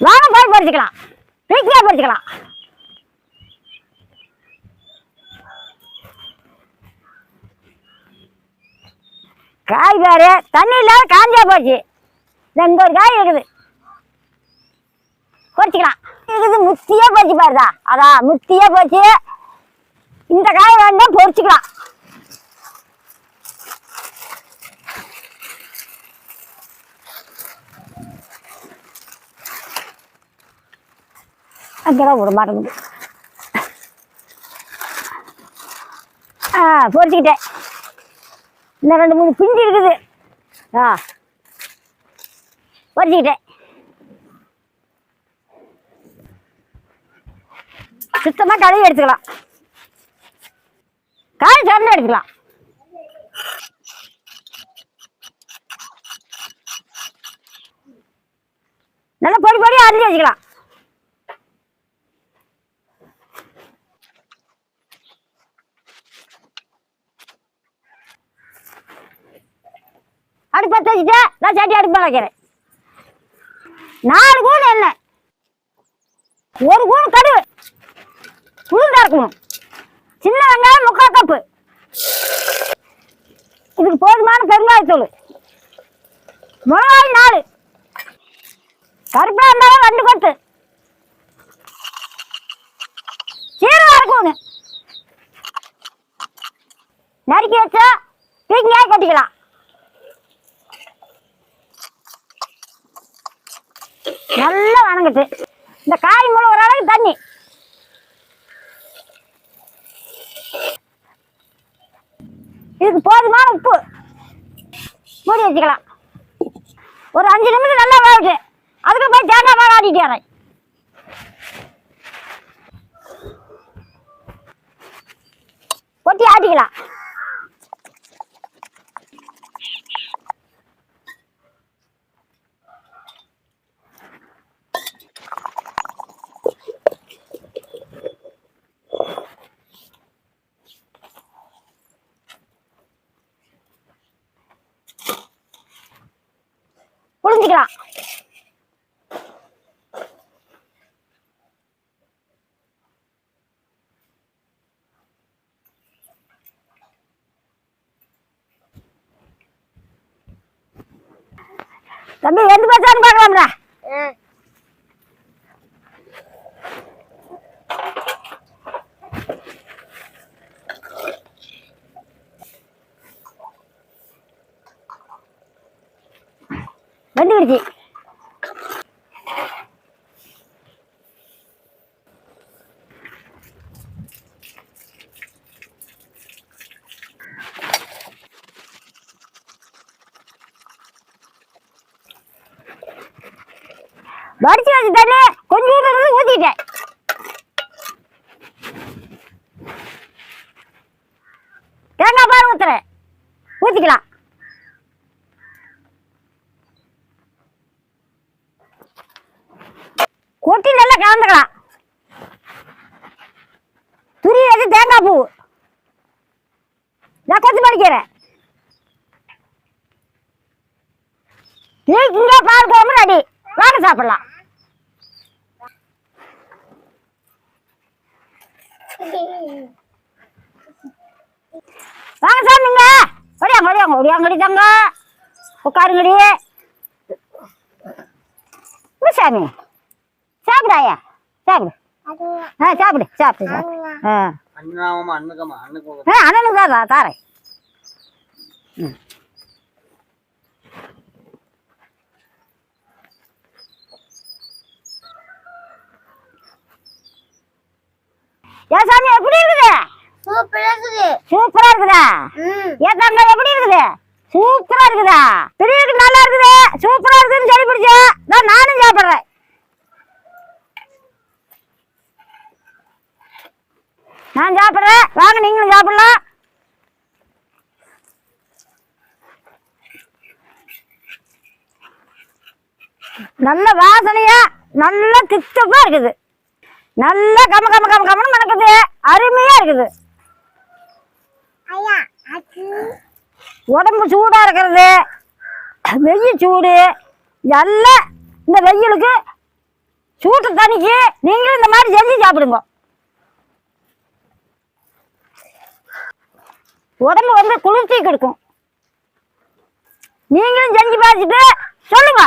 வாங்க போய் பொறிச்சுக்கலாம் வீட்டிலே பொறிச்சுக்கலாம் காய் பாரு தண்ணி இல்லாத காஞ்சா போச்சு. இந்த ஒரு காய் இருக்குது. பொறிச்சிக்கலாம் இருக்குது முத்தியே போச்சு பாருதா அதான் முத்தியே போச்சு இந்த காய் வேண்டாம் பொறிச்சிக்கலாம் அங்கே விட மாட்டேங்குது ஆ பொறிச்சிக்கிட்டேன் இன்னும் ரெண்டு மூணு பிஞ்சு இருக்குது. ஆ பொறிச்சிக்கிட்டேன் சுத்தமாக கழுவி எடுத்துக்கலாம். காய் சாப்பிட்டு எடுத்துக்கலாம். நல்லா பொடி பொடி அரிஞ்சு வச்சுக்கலாம். அடுப்பு பற்ற வச்சுட்டு நான் சட்டி அடுப்பு வைக்கிறேன். நாலு கூணு எண்ணெய். ஒரு கூண் கடுகு. உளுந்தா இருக்கணும். சின்ன வெங்காயம் முக்கால் கப்பு. இதுக்கு போதுமான பெருங்காயத்தூள். மிளகாய் நாலு. கருப்பா இருந்தாலும் ரெண்டு கொத்து. சீரகம் இருக்கணும் நறுக்கி வச்சா பீக்கிங்காய் கொட்டிக்கலாம். நல்லா வணங்குது. இந்த காய் மூலம் ஓரளவுக்கு தண்ணி. இதுக்கு போதுமான உப்பு. மூடி வச்சுக்கலாம். ஒரு அஞ்சு நிமிஷம் நல்லா வேகுது அதுக்கு போய் தேங்காய் பால் ஆடிட்டு வரேன். கொட்டி ஆட்டிக்கலாம். புரிஞ்சுக்கலாம். தம்பி எந்த பச்சான்னு பார்க்கலாம்டா வெந்துக்கிடுச்சு வடிச்சு வச்சு தண்ணி கொஞ்சம் இருந்து ஊத்திட்டேன். தேங்காய் பால் ஊத்துறேன். ஊத்திக்கலாம். கொட்டி நல்லா கலந்துக்கலாம். துரி வச்சு தேங்காய் பூ. நான் கொத்து படிக்கிறேன் இங்கே பால் குழம்பு நடி வாங்க சாப்பிடலாம். வாங்க சாமிங்க ஒடியாங்க ஒடியாங்க ஒடியாங்கடி தாங்க உட்காருங்கடி. சாமி. சாப்பிடாயா சாப்பிடு. ஆ சாப்பிடு சாப்பிடு சாப்பிடு. ஆ. அண்ணாவும் அண்ணுக்கம்மா அண்ணுக்கு ஆ அண்ணனுக்கு தான் தாரேன். ம். ஏன் சாமி எப்படி இருக்குது? சூப்பரா இருக்குது. சூப்பரா இருக்குதா? ம். ஏன் தங்க எப்படி இருக்குது? சூப்பரா இருக்குதா? பெரியருக்கு நல்லா இருக்குது. சூப்பரா இருக்குதுன்னு சொல்லி பிடிச்சா. நான் நானும் சாப்பிடுறேன். நான் சாப்பிடுறேன். வாங்க நீங்களும் சாப்பிடலாம். நல்ல வாசனையா நல்ல திட்டமா இருக்குது. நல்ல கம கம கம கமன்னு மணக்குது அருமையா இருக்குது. உடம்பு சூடா இருக்கிறது. வெயில் சூடு. இதெல்லாம் இந்த வெயிலுக்கு சூட்டு தண்ணிக்கு நீங்களும் இந்த மாதிரி செஞ்சு சாப்பிடுங்க. உடம்பு வந்து குளிர்ச்சி கொடுக்கும் நீங்களும் செஞ்சு பார்த்துட்டு சொல்லுங்க.